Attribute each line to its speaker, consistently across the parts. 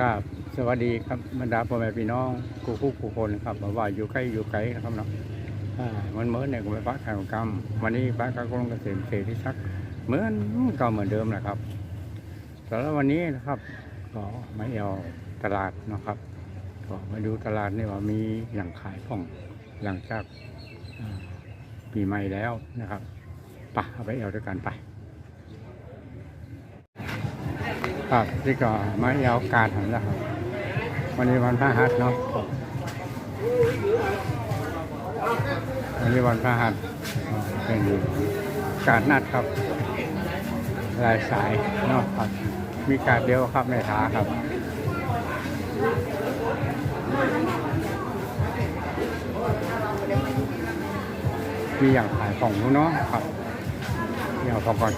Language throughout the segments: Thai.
Speaker 1: กับสวัสดีครับบรรดาพ่อแม่พี่น้องกูคู่กูคนครับบอกว่าอยู่ใกล้อยู่ไกลนะครับเนาะมันเหมือนเนี่ยกูไปพักทางกรรม วันนี้พักกรงเกษมเศรษฐีชักเหมือนเก่าเหมือนเดิมนะครับสำหรับวันนี้นะครับก็มาเอวตลาดนะครับก็มาดูตลาดนี่ว่ามีอย่างขายของหลังจากปีใหม่แล้วนะครับไปะเอาไปเอวด้วยกันไป ครับที่ก็มาเอวการหันแล้วครับ วันนี้วันพระหัสเนาะวันนี้วันพระหัสเป็นการนัดครับรายสายเนาะครับ มีการเดียวครับในท้าครับมีอย่างขายของนู้นเนาะครับเดี๋ยวพอก่อน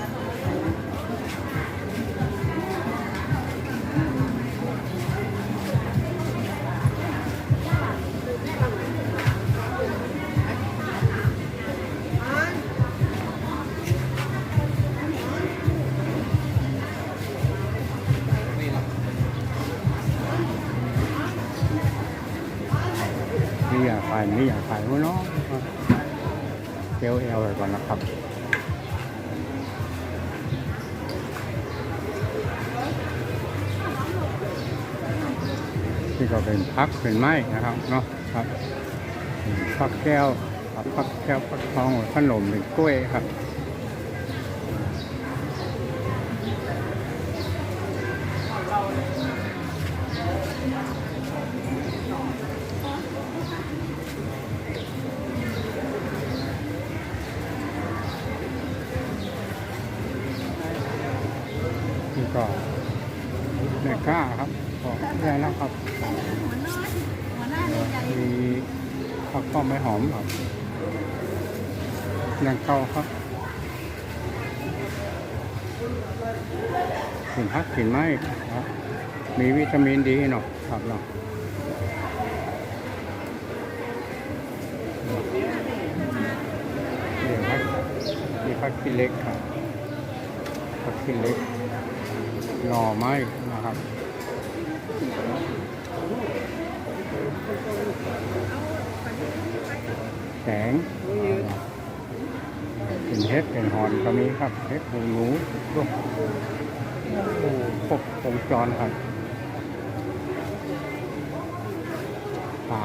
Speaker 1: นี่อย่างไรวะเนาะเอลเอลไปก่อนนะครับที่ก็เป็นพักเป็นไม้นะครับเนาะครับพักแก้วพักแก้วพักทองขนมเป็นกล้วยครับ ก็แม่กล้าครับของได้แล้วครับ
Speaker 2: หัวหน้าดีใจ
Speaker 1: มีผักป้อมไม้หอมครับแรงเก่าครับกินพักกินไม้ครับมีวิตามินดีเนาะครับเนาะเดี๋ยวพักมีพักกินเล็กครับพักกินเล็ก หน่อไม้นะครับแสงเป็นเห็ดเป็นหอนก็มีครับเห็ดหูหนูพวกโอ้ครบวงจรครับปลา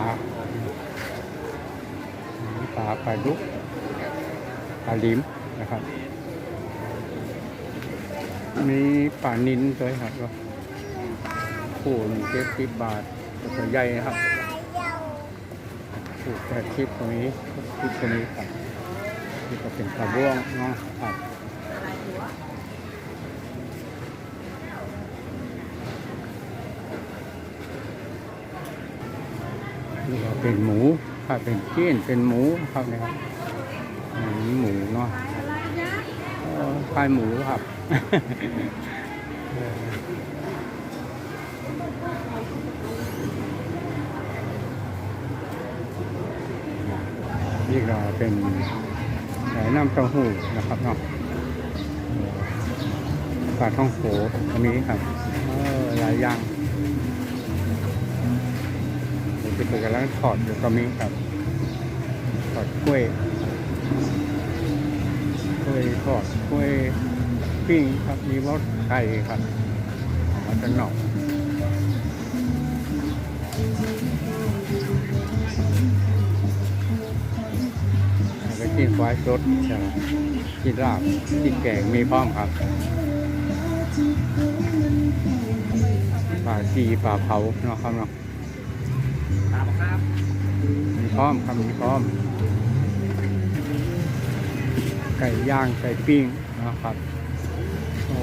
Speaker 1: ปลาปลาดุกปลาลิมนะครับ มีปลานินด้วยครับก็คู่หนึ่งเจ็ดสิบบาทตัวใหญ่ครับปลูกแต่คลิปตรงนี้คลิปตรงนี้ครับนี่ก็เป็นกระบ้วงเนาะครับนี่ก็เป็นหมูครับเป็นเกี้ยนเป็นหมูครับเนะครับอันนี้หมูเนาะเอ่อขายหมูครับนี่ก็เป็นน้ำเต้าหู้นะครับเนาะปลาท่องโขก็มีครับหลายอย่างเดี๋ยวไปกำลังถอดอยู่ก็มีครับถอดกล้วยกล้วยทอดกล้วย ปิ้งครับ มีรสไข่ครับเอามาจากนอกแล้วก็กินควายสดจะกินลาบกินแกงมีพร้อมครับปลาจีปลาเผาเนาะครับเนาะ
Speaker 3: ครับครับ
Speaker 1: มีพร้อมครับมีพร้อม ไก่ย่างไก่ปิ้งเนาะครับโ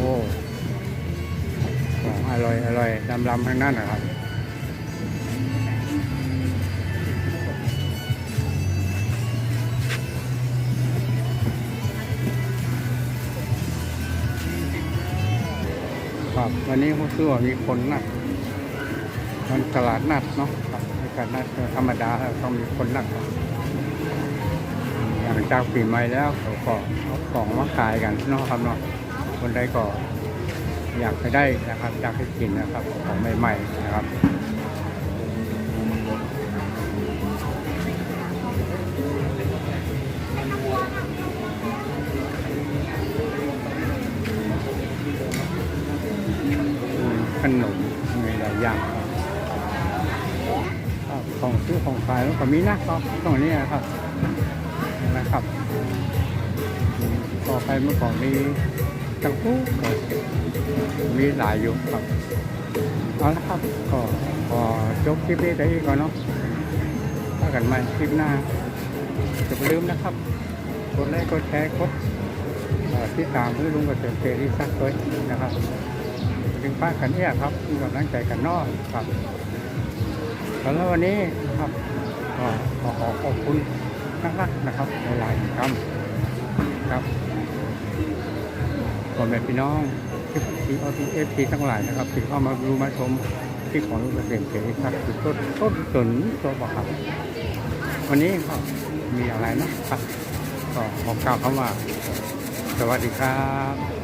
Speaker 1: อ้ของอร่อยอร่อยลำลำทั้งนั้นนะครับครับวันนี้ผมคือว่ามีคนนัดมันตลาดนัดเนาะครับในการนัดธรรมดาต้องมีคนนัดครับอย่างจากปีใหม่แล้วเขาก็เอาของมาขายกันเนาะครับเนาะ คนใดก็อยากให้ได้นะครับ อยากให้กินนะครับของใหม่ๆนะครับขนมมีหลายอย่างของซื้อของขายก็มีนะครับตรงนี้นะครับนะครับต่อไปเมื่อก่อนมี ตังคู่ก็มีหลายอยู่ครับเอาละครับก็ขอจบคลิปนี้ได้ก่อนเนาะถ้ากันใหม่คลิปหน้าอย่าลืมนะครับกดไลค์กดแชร์กดเอ่อติดตามเพื่อลุงกเกษตรเสรีสักด้วยนะครับถึงป้ากันเนี่ยครับมีกำลังใจกันนอกครับแล้ววันนี้นะครับก็ขอขอขอบคุณนักๆนะครับหลายๆคำครับ พ่อแม่พี่น้องที่ที่เอาที่เอฟทีทั้งหลายนะครับที่เข้ามาดูมาชมที่ของลูกเกษตรเสรีครับคือต้นต้นสนตัวบอกครับ วันนี้ก็มีอะไรนะครับก็ขอกล่าวคำว่า สวัสดีครับ